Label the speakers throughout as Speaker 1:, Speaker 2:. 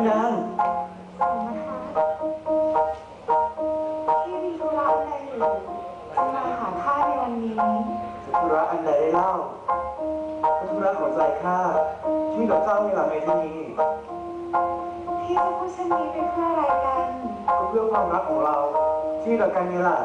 Speaker 1: ก็ยังที่ธุระอะ
Speaker 2: ไร
Speaker 1: หรือจะมาหาข้าในวันนี้ธุ
Speaker 2: ระอัใดได้เล่า
Speaker 1: ก็ธุระของ
Speaker 2: ใจ
Speaker 1: ข้าที่
Speaker 2: กับเจ้ามี
Speaker 1: หลังใน
Speaker 2: ที่นี้ที่
Speaker 1: จะพูด
Speaker 2: เช่น
Speaker 1: นี้เป็นเพื่
Speaker 2: ออะไรกันก็เพื่
Speaker 1: อความรักของเรา
Speaker 2: ที่ต่อกันนี่แหละ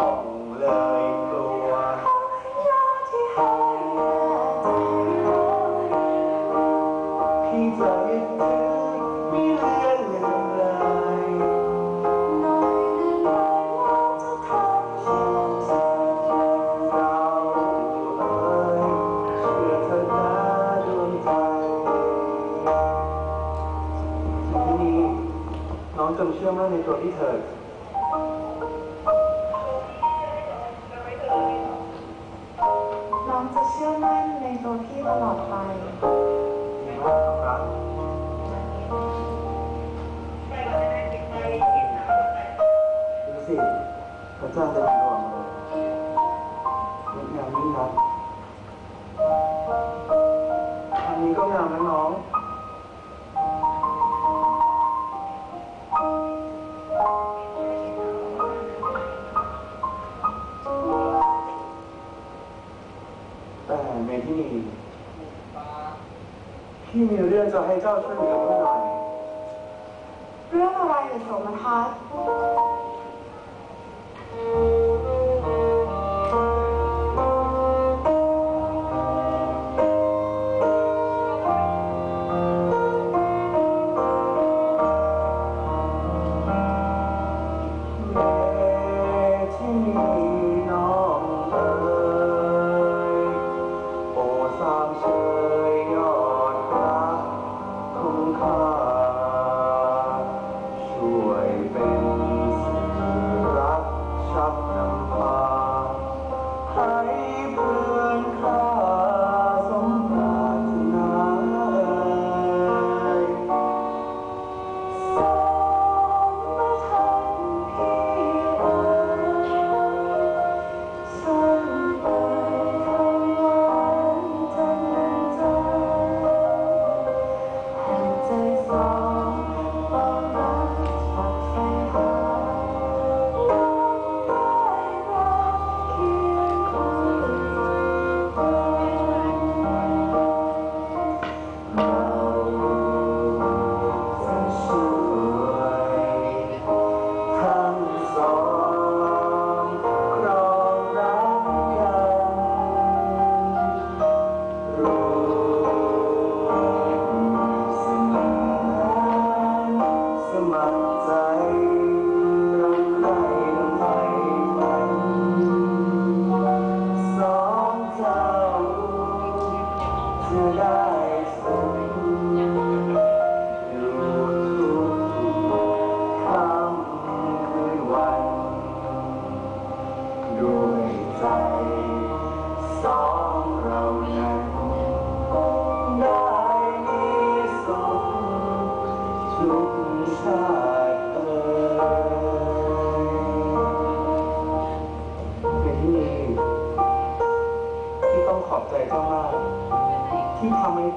Speaker 1: เที่
Speaker 2: ยว
Speaker 1: เดียวไม่คล่องเลยกลัว
Speaker 2: คำยาที่ให้แน่ใจรู้
Speaker 1: พี่จะยึดถือไม่เลือนลืมเลย
Speaker 2: น่อยเดือนวันน้องจะทำเช่นเธอ
Speaker 1: เราเอ่ยเชื่อเธอนะดวงใจที่นี่น้องจงเชื่อมั่นในตัวพี่เถิด
Speaker 2: อมั่นในตัวพี่ตลอดไป
Speaker 1: มีมากความรักดูสิพระเจ้าจะมีระหว่างเราง พี่มีเรื่องจะให้เจ้าช่วยเหลือหน่อย
Speaker 2: เรื่องอะไรเหรอโสมทัศน์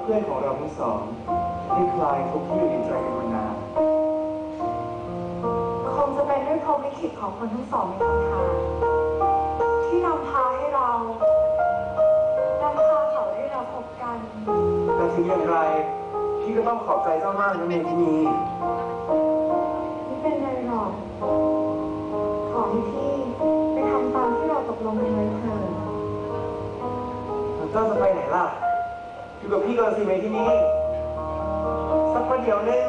Speaker 1: เพื่อนขอ
Speaker 2: งเรา
Speaker 1: ทั้งสองได้คลายทุกข์ที่อยู่ในใจกันมานาน
Speaker 2: คงจะเป็นด้วยพรหมลิขิตของคนทั้งสองในทางที่นำพาให้เรานำพาเขาให้เราพบกัน
Speaker 1: แต่ถึงอย่างไรพี่ก็ต้องขอบใจเจ้ามากนะเมที่นี
Speaker 2: ไม่เป็นไรหรอกขอให้พี่ไปทำตามที่เราตกลงกันไว้เถอะ
Speaker 1: เจ้าจะไปไหนล่ะ อยู่กับพี่ก่อนสิไหมที่นี่สักประเดี๋ยวนึง